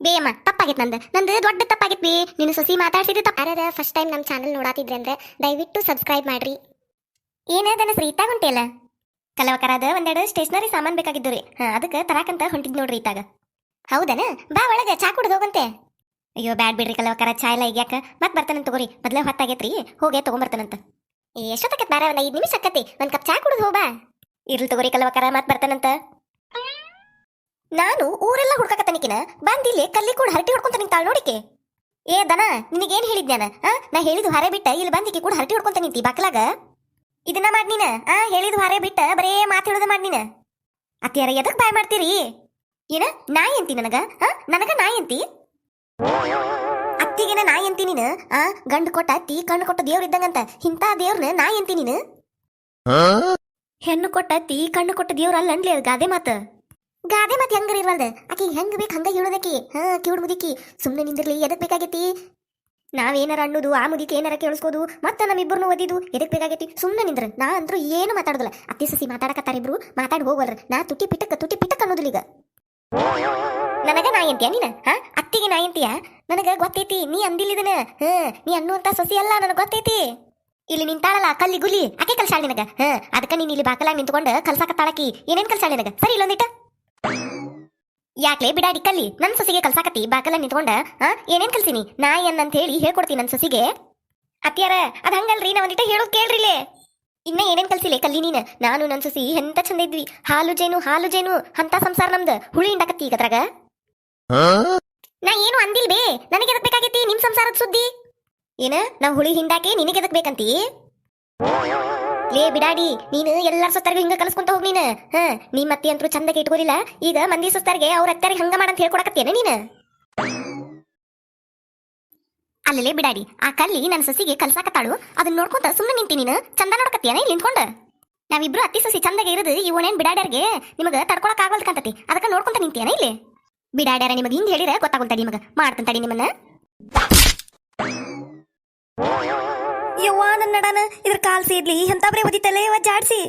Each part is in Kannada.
ಬೇಯಮ್ಮ, ತಪ್ಪಾಗಿತ್ ನಂದು. ನಂದು ದೊಡ್ಡ ತಪ್ಪಾಗಿತ್ ಬಿ. ನೀನು ಸೊಸಿ ಮಾತಾಡ್ಸಿದ್ದು ತಪ್ಪಾರದ ಫಸ್ಟ್ ಟೈಮ್ ನಮ್ಮ ಚಾನಲ್ ನೋಡಾತಿದ್ರೆ ಅಂದ್ರೆ ದಯವಿಟ್ಟು ಸಬ್ಸ್ಕ್ರೈಬ್ ಮಾಡ್ರಿ. ಏನದನ ಇತ್ತಾಗ ಹೊಂಟಿಯಲ್ಲ? ಕಲವಕರಾದ ಒಂದೆರಡು ಸ್ಟೇಷನರಿ ಸಾಮಾನು ಬೇಕಾಗಿದ್ದು ರೀ. ಹಾ, ಅದಕ್ಕೆ ತರಾಕಂತ ಹೊಂಟಿದ್ ನೋಡ್ರಿ ಇತ್ತಾಗ ಹೌದನ? ಬಾ ಒಳಗೆ, ಚಾ ಕುಡ್ದು ಹೋಗಂತೆ. ಅಯ್ಯೋ, ಬ್ಯಾಡ್ ಬಿಡ್ರಿ ಕಲವಕರ, ಚಾ ಎಲ್ಲ ಈಗ ಮತ್ತೆ ಬರ್ತಾನಂತ ತಗೋರಿ. ಮೊದ್ಲೇ ಹೊತ್ತಾಗೈತ್ರಿ ಹೋಗೇ ತಗೊಂಬರ್ತಾನಂತ. ಎಷ್ಟೊತ್ತಕತ್ ಬಾರ ಒಂದು ಐದು ನಿಮಿಷ ಆಕತಿ ಒಂದು ಕಪ್ ಚಾ ಕುಡ್ದು ಹೋಗ್ಬಾ. ಇರ್ಲಿ ತಗೋರಿ ಕಲವಕರ ಮತ್ತೆ ಬರ್ತಾನಂತ. ನಾನು ಊರೆಲ್ಲ ಹುಡ್ಕಾಕತ್ತನಿಕಿನ ಬಂದಿಲ್ಲಿ ಕಲ್ಲಿ ಕೂಡ ಹರಟಿ ಹೊಡ್ಕೊಂತ ನಿಂತಾಳ ನೋಡಿಕೆ. ಏ ದನ ನಿನಗೇನ್ ಹೇಳಿದ್ಯಾನ ಹಾ ನಾ ಹೇಳಿದ್ದು ಹಾರೆ ಬಿಟ್ಟ ಇಲ್ಲಿ ಬಂದಿಕೆ ಕೂಡ ಹರಟಿ ಹೊಡ್ಕೊಂತ ನಿಂತಿ ಬಾಕಲಾಗ? ಇದನ್ನ ಮಾಡಿ ನೀನ? ಆ ಹೇಳಿದ್ದು ಹಾರೆ ಬಿಟ್ಟ ಬರೇ ಮಾತು ಹೇಳೋದ ಮಾಡಿ ನೀನ? ಅತ್ತಿಯಾರ ಎದಕ್ ಬಾಯ್ ಮಾಡ್ತೀರಿ? ಏನ ನಾಯಿ ಅಂತಿ ನನಗ? ಆ ನನಗ ನಾಯಿ ಅಂತಿ? ಅತ್ತಿಗೆನ ನಾಯಿ ಅಂತಿ ನೀನು? ಆ ಗಂಡು ಕೊಟ್ಟ ಅತ್ತಿ ಕಣ್ಣು ಕೊಟ್ಟ ದೇವ್ರ ಇದ್ದಂಗಂತ ಇಂಥ ದೇವ್ರನ್ನ ನಾಯಿ ಅಂತಿ ನೀನು? ಹೆಣ್ಣು ಕೊಟ್ಟ ಅತ್ತಿ ಕಣ್ಣು ಕೊಟ್ಟ ದೇವ್ರ ಅಲ್ಲ ಅನ್ಲಿ ಅದು ಗಾದೆ ಮಾತು. ಗಾದೆ ಮತ್ತೆ ಹೆಂಗರ ಇರ್ವಲ್ದ? ಆಕಿ ಹೆಂಗ್ ಬೇಕು ಹಂಗ ಹೇಳೋದಕ್ಕೆ? ಹಾ, ಕಿವಿಡ್ ಮುದಿಕಿ ಸುಮ್ಮನೆ ನಿಂದಿರ್ಲಿ, ಎದಕ್ ಬೇಕಾಗೈತಿ? ನಾವೇನಾರ ಅನ್ನೋದು, ಆ ಮುದಿಕೆ ಏನಾರ ಕೇಳಿಸ್ಕೋದು, ಮತ್ತ ನಮ್ಮಿಬ್ಬರನ್ನು ಓದಿದು ಎದಕ್ ಬೇಕಾಗೈತಿ? ಸುಮ್ಮನೆ ನಿಂದ್ರ. ನಾ ಅಂದ್ರೂ ಏನು ಮಾತಾಡೋದಿಲ್ಲ. ಅತ್ತಿ, ಸಸಿ ಮಾತಾಡಕತ್ತಾರ ಇಬ್ರು, ಮಾತಾಡಿ ಹೋಗಲ್ರ. ನಾ ತುಟಿ ಪಿಟಕ್ ತುಟಿ ಪಿಟಕ್ ಅನ್ನೋದಿಲ್ಲ ಈಗ. ನನಗ ನಾ ನೀನ? ಹಾ, ಅತ್ತಿಗೆ ನಾ ಅಂತೀಯ ನನಗ ಗೊತ್ತೈತಿ, ನೀ ಅಂದಿಲ್ಲಿದನ? ಹಾ, ನೀ ಅನ್ನುವಂತ ಸೊಸಿ ಅಲ್ಲ, ನನಗ ಗೊತ್ತೈತಿ. ಇಲ್ಲಿ ನಿಂತಾಳಲ್ಲ ಕಲ್ಲಿ ಗುಲಿ ಆಕೆ ಕಲ್ಸಾಳ ನಿನಗ? ಹಾ, ಅದಕ್ಕ ನೀನ್ ಇಲ್ಲಿ ಬಾಕಲಾಗ ನಿಂತ್ಕೊಂಡು ಕಲ್ಸಾಕತ್ತಾಳಕಿ ಏನೇನ್ ಕಲ್ಸಾಳ ನಿನಗ? ಸರಿ ಇಲ್ಲೊಂದಿಟ ಯಾಕ್ಲೆ ಬಿಡಾಡಿ ಕಲ್ಲಿ, ನನ್ ಸೊಸಿಗೆ ಕಲ್ಸಾಕತ್ತಿ, ಬಾಕಲ ನಿಂತ್ಕೊಂಡ ಏನೇನ್ ಕಲ್ಸಿನಿ? ನಾಯಿ ಅಂತ ಹೇಳಿ ಹೇಳ್ಕೊಡ್ತೀನಿ ನನ್ ಸೊಸಿಗೆ? ಅತ್ತಿಯಾರ, ಅದ್ ಹಂಗಲ್ರಿ, ನಾ ಒಂದಿಟ ಹೇಳೋದ್ ಕೇಳ್ರಿಲೆ. ಇನ್ನ ಏನೇನ್ ಕಲ್ಸಿಲೆ ಕಲ್ಲಿ ನೀನ್? ನಾನು ನನ್ ಸೊಸಿ ಎಂತ ಚಂದ ಇದ್ವಿ. ಹಾಲು ಜೇನು ಹಾಲು ಜೇನು, ಅಂತ ಸಂಸಾರ ನಮ್ದು. ಹುಳಿ ಹಿಂಡಾಕತ್ತಿ ಈಗ ಅದ್ರಾಗ. ನಾ ಏನು ಅಂದಿಲ್ಬೇ ನನಗೆ ಎದಕ್ ಬೇಕಾಗೈತಿ ನಿಮ್ ಸಂಸಾರದ ಸುದ್ದಿ? ಏನ ನಾ ಹುಳಿ ಹಿಂಡಾಕೆ ನಿನಗೆ ಎದಕ್ ಬೇಕಂತಿ? ಲೇ ಬಿಡಾಡಿ, ನೀನು ಎಲ್ಲಾರ ಸೊತ್ತರ್ಗೆ ಹಿಂಗ ಕಲಸ್ಕೊಂತ ಹೋಗ್ ನೀನು. ಹಾ ನಿಮ್ ಅತ್ತಿ ಅಂತೂ ಚಂದಗೆ ಇಟ್ಕೋದಿಲ್ಲ ಈಗ ಮಂದಿ ಸೊತ್ತರ್ಗೆ ಅವ್ರ ಅತ್ತಾರಿಗೆ ಹಂಗ ಮಾಡಂತ ಹೇಳ್ಕೊಡಕತ್ತೇನೆ ನೀನು. ಅಲ್ಲಲೇ ಬಿಡಾಡಿ, ಆ ಕಲ್ಲಿ ನನ್ನ ಸಸಿಗೆ ಕಲ್ಸಾಕತ್ತಾಳು. ಅದನ್ನ ನೋಡ್ಕೊಂತ ಸುಮ್ಮನೆ ನಿಂತಿ ನೀನು. ಚಂದ ನೋಡಕತ್ತೀಯನ ಇಲ್ಲಿ ನಿಂತ್ಕೊಂಡು? ನಾವಿಬ್ರು ಅತ್ತಿ ಸಸಿ ಚಂದಗೆ ಇರೋದು, ಇವನೇನ್ ಬಿಡಾಡ್ಯಾರ್ಗೆ ನಿಮಗ ತಡ್ಕೊಳಕ್ ಆಗವಲ್ದು ಕಾಂತತಿ ಅದಕ್ಕ ನೋಡ್ಕೊಂತ ನಿಂತೇನೆ ಇಲ್ಲಿ? ಬಿಡಾಡ್ಯಾರ ನಿಮಗೆ ಹಿಂಗ್ ಹೇಳಿರ ಗೊತ್ತಾಗುತ್ತ ನಿಮಗ. ಮಾಡ್ತಂತಡಿ ನಿಮ್ಮನ್ನ. ಯವ್ವ ನನ್ನ ನಡನ? ಇದ್ರ ಕಾಲ್ ಸೇದ್ಲಿ ಎಂತ ಬರೇ ಓದಿತ್ತಲ್ಲ, ಯವ್ವ ಜಾಡ್ಸಿ.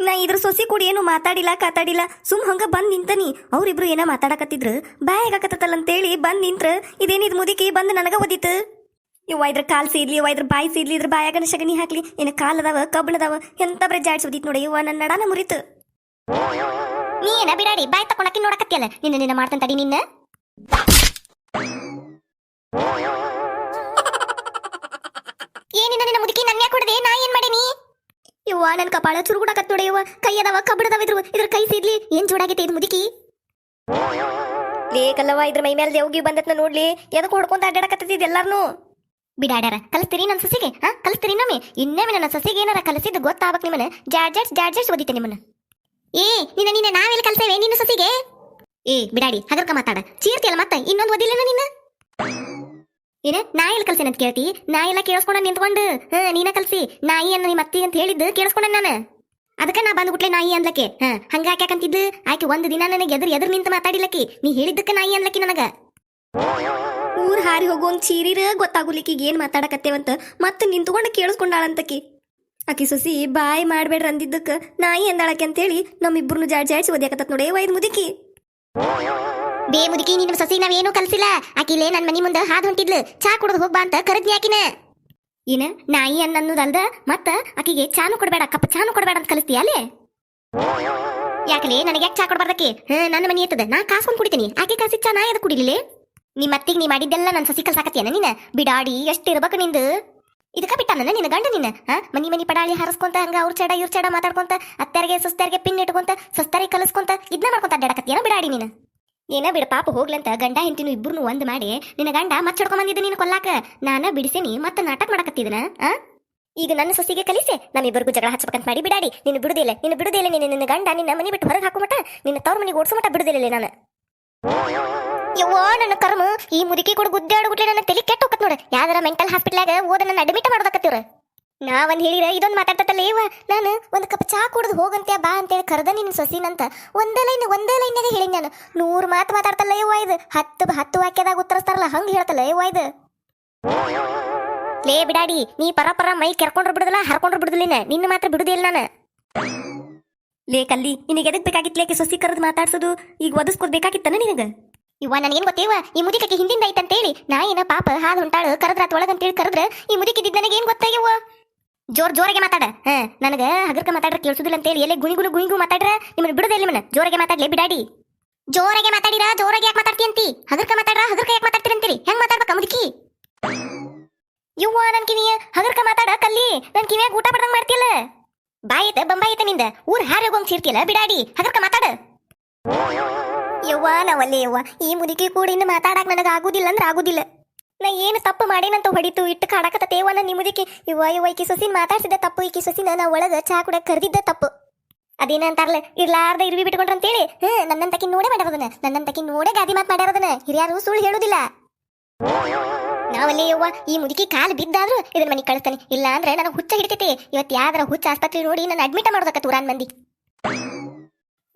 ನಾ ಇದ್ರ ಸೊಸಿ ಕೂಡಿ ಏನು ಮಾತಾಡಿಲ್ಲ, ಕಾತಾಡಿಲ್ಲ. ಸುಮ್ ಹಂಗ ಬಂದ್ ನಿಂತನಿ. ಅವ್ರಿಬ್ರು ಏನ ಮಾತಾಡಕತ್ತಿದ್ರು. ಅಂತ ಅಂತೇಳಿ ಬಂದ್ ನಿಂತ್ರ. ಇದೇನಿದ್ ಮುದಿಕಿ ಬಂದ್ ನನಗ ಓದಿತ್ತು. ಯವ್ವ ಇದ್ರ ಕಾಲ್ ಸೇದ್ಲಿ, ಯವ್ವ ಇದ್ರ ಬಾಯಿ ಸೇದ್ಲಿ, ಇದ್ರ ಬಾಯಾಗನ ಶಗನಿ ಹಾಕ್ಲಿ. ಏನ ಕಾಲ್ ಅದಾವ ಎಂತ ಬರೇ ಜಾಡ್ಸಿ ಓದಿತ್ ನೋಡಿ. ಯವ್ವ ನನ್ನ ನಡನ ಮುರಿತು. ನೀ ಏನ ಬಿಡಾಡಿ, ಬಾಯ್ ತಕೊಂಡಾಕಿ ನೋಡಕತ್ತಿಯಲ್ಲ. ನಿನ್ನ ನಿನ್ನ ಮಾಡ್ತಂತಡಿ ನಿನ್ನ. ಏನಿನ್ನ ನಿನ್ನ ಮುದುಕಿ ನನ್ನ ಯಾಕೆ ಹೊಡೆದೆ ನಾ ಏನ್ ಮಾಡೇನಿ? ಯವ್ವ ನನ್ ಕಪಾಳ ಚುರುಗುಡಕತ್ ನೋಡಿ ಯವ್ವ. ಕೈ ಅದಾವ ಕಬ್ಬಣದಾವ ಇದ್ರ ಇದ್ರ ಕೈ ಸಿಡ್ಲಿ ಏನ್ ಜೋಡಾಗೈತೆ ಇದು ಮುದುಕಿ? ಲೇ ಕಲ್ಲವ್ವ ಇದ್ರ ಮೈ ಮೇಲೆ ದೇವ್ಗಿ ಬಂದತ್ನ ನೋಡ್ಲಿ. ಎದಕ್ ಹೊಡ್ಕೊಂತ ಅಡ್ಡಾಡಕತ್ತಿದ್ ಎಲ್ಲಾರ್ನು? ಬಿಡಾಡ್ಯಾರ ಕಲಿಸ್ತೀರಿ ನನ್ನ ಸಸಿಗೆ ಹಾ? ಕಲಿಸ್ತೀರಿ ನಮ್ಮಿ. ಇನ್ನೊಮ್ಮೆ ನನ್ನ ಸಸಿಗೆ ಏನಾರ ಕಲಿಸಿದ್ದು ಗೊತ್ತಾಗಬೇಕು ನಿಮ್ಮನ್ನ. ಜಾಡ್ ಜಾಡ್ ಜಾಡ್ಸ್ ಓದಿತೆ ನಿಮ್ಮನ್ನ. ಏ ನಿನ್ನ ನಿನ್ನ ನಾವೆಲ್ಲ ಕಲಸೇವೆ? ನಿನ್ನ ಸಸಿಗೆ? ಏ ಬಿಡಾಡಿ ಹಗರ್ಕ ಮಾತಾಡ. ಚೀರ್ತಿಯಲ್ಲ ಮತ್ತೆ ಇನ್ನೊಂದು ಓದಿಲ್ಲ ನಿನ್ನ? ಏನ? ನಾ ಎಲ್ಲಿ ಕಲ್ಸೇನೆ ಅಂತ ಕೇಳ್ತಿ? ನಾ ಎಲ್ಲ ಕೇಳಿಸ್ಕೊಂಡ ನಿಂತ್ಕೊಂಡು, ಹಾ, ನೀನ ಕಲ್ಸಿ. ನಾಯಿ ಅನ್ನ ನಿಮ್ಮ ಅತ್ತಿ ಅಂತ ಹೇಳಿದ್ದು ಕೇಳಿಸ್ಕೊಂಡ ನಾನು. ಅದಕ್ಕೆ ನಾ ಬಂದ್ಬಿಟ್ಲೆ ನಾಯಿ ಅನ್ಲಕ್ಕೆ ಹಾ, ಹಂಗ ಯಾಕಂತಿದ್ದು? ಆಕೆ ಒಂದು ದಿನ ನನಗೆ ಎದುರು ಎದುರು ನಿಂತು ಮಾತಾಡಿಲಕ್ಕಿ. ನೀ ಹೇಳಿದ್ದಕ್ಕೆ ನಾಯಿ ಅನ್ಲಕ್ಕಿ ನನಗ. ಊರ್ ಹಾರಿ ಹೋಗೋಂಗ್ ಚೀರಿರ ಗೊತ್ತಾಗುಲಿಕ್ಕೆ ಏನ್ ಮಾತಾಡಕತ್ತೇವಂತ ಮತ್ತೆ ನಿಂತ್ಕೊಂಡು ಕೇಳಿಸ್ಕೊಂಡಾಳಂತಕಿ. ಆಕಿ ಸೊಸಿ, ಬಾಯ್ ಮಾಡ್ಬೇಡ್ರ ಅಂದಿದ್ದಕ್ಕ ನಾಯಿ ಅಂದಾಳಕ್ಕೆ ಅಂತೇಳಿ ನಮ್ಮಿಬ್ರು ಜಾಡ್ ಜಾಡ್ಸಿ ಓದ್ಯಾಕತ್ತ ನೋಡಿ ವೈದ್ ಮುದುಕಿ. ಬೇ ಮುದುಕಿ ನಿನ್ನ ಸಸಿ ನಾವೇನು ಕಲ್ಸಿಲ್ಲ. ಆಕಿಲೇ ನನ್ನ ಮನಿ ಮುಂದೆ ಹಾದ್ ಹೊಂಟಿದ್ಲು. ಚಾ ಕುಡಿದು ಹೋಗ್ಬಾ ಅಂತ ಕರೆದ್ನಿ ಆಕಿನ. ಏನ ನಾಯಿ ಅನ್ನೋದಲ್ದ ಮತ್ತ ಆಕಿಗೆ ಚಾನು ಕೊಡಬೇಡ, ಕಪ್ಪ ಚಾನು ಕೊಡಬೇಡ ಅಂತ ಕಲಿಸ್ತೀಯ ಅಲ್ಲೇ? ಯಾಕಲೇ, ನನಗೆ ಯಾಕೆ ಚಾ ಕೊಡಬಾರ್ದಕ್ಕೆ? ಹ, ನನ್ನ ಮನಿ ಇರ್ತದೆ ನಾ ಕಾಸ್ಕೊಂಡು ಕುಡಿತೀನಿ. ಆಕೆ ಕಾಸಿ ಚಾ ನಾ ಅದು ಕುಡಿಲಿಲ್ಲ ನಿಮ್ಮ ಅತ್ತಿಗೆ ನೀ ಮಾಡಿದ್ದೆಲ್ಲ ನನ್ನ ಸಸಿ ಕಲ್ಸಾಕತ್ತೀಯನ ನೀನ? ಬಿಡಾಡಿ ಎಷ್ಟು ಇರ್ಬೇಕು ನಿಂದು? ಇದಕ್ಕ ಬಿಟ್ಟಾನ ನಿನ್ನ ಗಂಡ ನಿನ್ನ ಹಾ, ಮನಿ ಮನಿ ಪಡಾಳಿ ಹಾರಿಸ್ಕೊಂತ, ಹಂಗ ಅವ್ರ ಚಡ ಇವ್ರ ಚಡ ಮಾತಾಡ್ಕೊಂತ, ಅತ್ತಾರಿಗೆ ಸುಸ್ತಾರಿಗೆ ಪಿನ್ ಇಟ್ಕೊಂತ, ಸೊಸ್ತಾರಿಗೆ ಕಲಿಸ್ಕೊಂತ ಇದನ್ನ ಮಾಡ್ಕೊಂತ ಅಡ್ಡಾಡಕತ್ತೀಯನ ಬಿಡಾಡಿ ನೀನು? ಏನ ಬಿಡ ಪಾಪ, ಹೋಗ್ಲಂತ ಗಂಡ ಹೆಂಡತಿನು ಇಬ್ಬರನ್ನು ಒಂದ್ ಮಾಡಿ ನಿನ್ನ ಗಂಡ ಮತ್ ಹಿಡ್ಕೊಂಡ್ ಬಂದಿದ್ದ ನೀನು ಕೊಲ್ಲಾಕ. ನಾನ ಬಿಡಿಸೇನಿ ಮತ್ತ ನಾಟಕ ಮಾಡಕತ್ತಿದನ, ಆ? ಈಗ ನನ್ನ ಸೊಸಿಗೆ ಕಲಿಸೆ, ನಮ್ಮಿಬ್ಬರಿಗೂ ಜಗಳ ಹಚ್ಚಬೇಕಂತ ಮಾಡಿ ಬಿಡಾಡಿ. ನಿನ್ನ ಬಿಡುದಿಲ್ಲ ನಿನ್ನ ಬಿಡುದಿಲ್ಲ ನಿನ್ನ ನಿನ್ನ ಗಂಡ ನಿನ್ನ ಮನಿ ಬಿಟ್ಟು ಹೊರಗೆ ಹಾಕುಮಟ ನಿನ್ನ ತವ್ರ ಮನೆಗೆ ಓಡಿಸೋ ಮಟ ಬಿಡುದಿಲ್ಲ ನಾನು. ಯವ್ವ ನನ್ನ ಕರ್ಮ, ಈ ಮುದುಕಿ ಕೂಡ ಗುದ್ದಾಡ್ಬಿಟ್ಟು ನನ್ನ ತಲೆ ಕೆಟ್ಟ ಹೋಗತ್ ನೋಡ. ಯಾವ್ದಾರ ಮೆಂಟಲ್ ಹಾಸ್ಪಿಟ್ಲಾಗ ಓದ ನನ್ನ ಅಡ್ಮಿಟ್ ಮಾಡೋದಕ್ಕತ್ತಿವ್ರ ನಾವೊಂದ್ ಹೇಳಿರ ಇದೊಂದು ಮಾತಾಡ್ತಲ್ಲ ಇವ ನಾನು ಒಂದು ಕಪ್ ಚಾ ಕುಡ್ದು ಹೋಗಂತೆ ಬಾ ಅಂತೇಳಿ ಕರೆದ ನಿನ್ನ ಸೊಸಿನಂತ. ಒಂದೇ ಲೈನ್, ಒಂದೇ ಲೈನ್ಯಾಗ ಹೇಳಿ ನಾನು. ನೂರು ಮಾತು ಮಾತಾಡ್ತಲ್ಲ ಇವ ಇದು. ಹತ್ತು ಹತ್ತು ವಾಕ್ಯದಾಗ ಉತ್ತರಿಸ್ತಾರಲ್ಲ, ಹಂಗೆ ಹೇಳ್ತಲ್ಲ ಇವ ಇದು. ಲೇ, ಬಿಡಾಡಿ, ನೀ ಪರ ಪರ ಮೈ ಕೆರ್ಕೊಂಡ್ರು ಬಿಡುದಿಲ್ಲ, ಹರ್ಕೊಂಡ್ರು ಬಿಡುದಿಲ್ಲ ನಿನ್ನ ಮಾತ್ರ ಬಿಡುದಿಲ್ಲ ನಾನು. ಲೇ, ಕಲ್ಲಿ, ನಿನಗೆ ಎದಕ್ ಬೇಕಾಗಿತ್ತು ಲೇಕೆ ಸೊಸಿ ಕರೆದು ಮಾತಾಡ್ಸೋದು? ಈಗ ಒದಸ್ಕೋದ್ ಬೇಕಾಗಿತ್ತನ ನಿನಗ? ಇವ್ವ ನನಗೇನ್ ಗೊತ್ತೇವ ಈ ಮುದಿಕಕ್ಕೆ ಹಿಂದಿಂದ ಐತಂತೇಳಿ, ನಾ ಏನ ಪಾಪ ಹಾದ್ ಹೊಂಟಾಳು ಕರದ್ರಾತ್ ಒಳಗಂತೇಳಿ ಕರೆದ್ರ, ಈ ಮುದಿಕಿದ್ದ ನನಗೇನ್ ಗೊತ್ತಾಗ್ಯವ ಜೋರ್ ಜೋರಾಗೆ ಮಾತಾಡ. ಹ, ನನಗ ಹಗರ್ಕ ಮಾತಾಡ್ರ ಕೇಳಿಸುದಿಲ್ಲ ಅಂತೇಳಿ ಎಲ್ಲಿ ಗುಣಿ ಗುಣಿ ಗುಣಿಗು ಮಾತಾಡ್ರ? ನಿಮ್ಮನ್ನ ಬಿಡುದಿಲ್ಲ ನಿಮ್ಮನ್ನ. ಜೋರಾಗೆ ಮಾತಾಡ್ಲಿ ಬಿಡಾಡಿ. ಜೋರಾಗೆ ಮಾತಾಡಿರ, ಜೋರಾಗೆ ಯಾಕೆ ಮಾತಾಡ್ತಿ ಅಂತಿ? ಹಗರ್ಕ ಮಾತಾಡ್ರ, ಹಗರ್ಕ ಯಾಕೆ ಮಾತಾಡ್ತೀರಂತೀರಿ ಹೆಂಗ್ ಮಾತಾಡ್ಬೇಕ ಮುದುಕಿ? ಯವ್ವ ನನ್ ಕಿವಿಯ, ಹಗರ್ಕ ಮಾತಾಡ ಕಲ್ಲಿ. ನನ್ ಕಿವಿಯಾಗ ಊಟ ಬಡ್ದಂಗ್ ಮಾಡ್ತಿಯಲ್ಲ? ಬಾಯಿತ, ಬಂಬಾಯಿತ ನಿಂದ. ಊರ್ ಹಾರೋಗಂಗ್ ಸೇರ್ತಿಲ್ಲ ಬಿಡಾಡಿ. ಹಗರ್ಕ ಮಾತಾಡ. ಯವ್ವ ನಾವಲ್ಲೇ ಯವ್ವ. ಈ ಮುದುಕಿ ಕೂಡ ಇನ್ನು ಮಾತಾಡಕ್ ನನಗೆ ಆಗುದಿಲ್ಲ ಅಂದ್ರೆ ಆಗುದಿಲ್ಲ. ನಾ ಏನು ತಪ್ಪು ಮಾಡೇನಂತ ಹೊಡಿತು. ಇಟ್ಟು ಕಾಡಕತ್ತೇವ ನನ್ನ ಮುದುಕಿ ಇವ ಇವ್ವ, ಈಕಿ ಸೊಸಿನ ಮಾತಾಡ್ಸಿದ ತಪ್ಪು, ಈಕಿ ಸೊಸಿನ ನಾ ಒಳಗ ಚಾ ಕೂಡ ಕರೆದಿದ್ದ ತಪ್ಪು. ಅದೇನಂತಾರಲ್ಲ, ಇರ್ಲಾರ್ದ ಇರ್ವಿ ಬಿಟ್ಕೊಂಡ್ರ ಅಂತೇಳಿ ಹ್ಮ್ ನನ್ನಂತಕಿ ನೋಡೇ ಮಾಡ್ಯಾರದನ್ನ ನನ್ನಂತಕಿ ನೋಡೇ ಗಾದಿ ಮಾತು ಮಾಡ್ಯಾರದನ್ನ ಹಿರಿಯಾರು ಸುಳ್ಳು ಹೇಳುದಿಲ್ಲ. ನಾವಲ್ಲಿ ಯವ್ವ, ಈ ಮುದುಕಿ ಕಾಲು ಬಿದ್ದಾದ್ರೂ ಇದನ್ನ ಮನೆಗೆ ಕಳಿಸ್ತಾನೆ. ಇಲ್ಲ ಅಂದ್ರೆ ನನಗೆ ಹುಚ್ಚ ಹಿಡಿತೈತಿ. ಇವತ್ತು ಯಾವ್ದಾರ ಹುಚ್ಚ ಆಸ್ಪತ್ರೆ ನೋಡಿ ನನ್ನ ಅಡ್ಮಿಟ್ ಮಾಡೋದಕ್ಕ ತೂರಾನ್ ಮಂದಿ.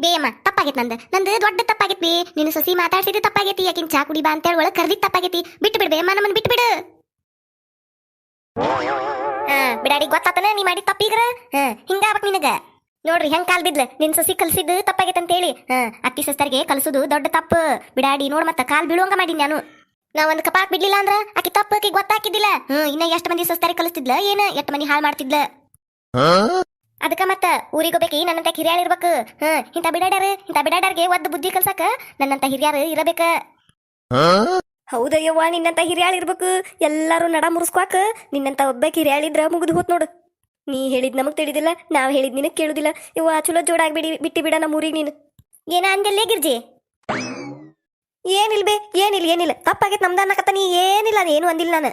ಬೇಯಮ್ಮ ತಪ್ಪಾಗೈತಿ ನಂದು. ನಂದು ದೊಡ್ಡ ತಪ್ಪಾಗೈತಿ ಬೇ. ನೀನು ಸಸಿ ಮಾತಾಡ್ಸಿದ್ದು ತಪ್ಪಾಗೈತಿ, ಯಾಕಿನ್ ಚಾ ಕುಡಿ ಬಾ ಅಂತೇಳಿ ಒಳಗೆ ಕರ್ದಿದ್ದು ತಪ್ಪಾಗೈತಿ. ಬಿಟ್ಟು ಬಿಡು ಬೇಮ ನಮ್ಮನ್ನು ಬಿಟ್ಟು ಬಿಡು. ಬಿಡಾಡಿ, ಗೊತ್ತಾತನ ನೀ ಮಾಡಿ ತಪ್ಪೀಗ್ರ? ಹಾ, ಹಿಂಗಾಗ್ಬೇಕು ನಿನಗ. ನೋಡ್ರಿ, ಹೆಂಗ್ ಕಾಲ್ ಬಿದ್ಲ? ನಿನ್ ಸಸಿ ಕಲ್ಸಿದ್ದು ತಪ್ಪಾಗೈತೆ ಅಂತೇಳಿ ಹಾ, ಅತ್ತಿ ಸಸ್ತರಿಗೆ ಕಲ್ಸುದು ದೊಡ್ಡ ತಪ್ಪು. ಬಿಡಾಡಿ, ನೋಡ್ ಮತ್ತ ಕಾಲ್ ಬೀಳುವಂಗ ಮಾಡಿ ನಾನು. ನಾ ಒಂದ್ ಕಪಾಕ್ ಬಿಡ್ಲಿಲ್ಲ ಅಂದ್ರ ಆಕಿ ತಪ್ಪು, ಆಕಿ ಗೊತ್ತಾಕಿದ್ದಿಲ್ಲ. ಹ್ಮ್, ಇನ್ನ ಎಷ್ಟ್ ಮಂದಿ ಸಸ್ತಾರಿ ಕಲಿಸ್ತಿದ್ಲ? ಏನ, ಎಷ್ಟ್ ಮಂದಿ ಹಾಳ್ ಮಾಡ್ತಿದ್ಲ? ಅದಕ್ಕ ಮತ್ತ ಊರಿಗೆ ಹೋಗ್ಬೇಕಿ ನನ್ನಂತ ಹಿರಿಯಾಳ ಇರ್ಬೇಕು. ಹಾ ಇಂತ ಬಿಡಾಡ್ಯಾರ ಇಂತ ಬಿಡಾಡ್ಯಾರ್ಗೆ ಒದ್ದು ಬುದ್ಧಿ ಕಲ್ಸಕ ನನ್ನಂತ ಹಿರಿಯಾರು ಇರಬೇಕ. ಹೌದಯ್ಯವ್ವ ನಿನ್ನಂತ ಹಿರಿಯಾಳ ಇರ್ಬೇಕು. ಎಲ್ಲಾರು ನಡ ಮುರಿಸ್ಕ್ವಾಕ ನಿನ್ನಂತ ಹಿರಿಯಾಳ ಹಿರಿಯಾಳಿದ್ರ ಮುಗಿದು ಹೋತ್ ನೋಡು. ನೀ ಹೇಳಿದ್ ನಮಗ್ ತಿಳಿದಿಲ್ಲ ನಾವ್ ಹೇಳಿದ್ ನಿನಗ್ ಕೇಳುದಿಲ್ಲ. ಇವ ಚಲೋ ಜೋಡಾಗ್ಬಿಡಿ ಬಿಟ್ಟಿ ಬಿಡ ನಮ್ಮ ಊರಿಗೆ ನೀನು. ಏನ ಅಂದಲ್ಲೇ ಗಿರ್ಜಿ? ಏನಿಲ್ ಬೇ ಏನಿಲ್ಲ ಏನಿಲ್ಲ ತಪ್ಪಾಗೈತೆ ನಮ್ದ ಅನ್ನಕತ್ತ ನೀ ಏನಿಲ್ಲ ಏನು ಅಂದಿಲ್ಲ ನಾನು.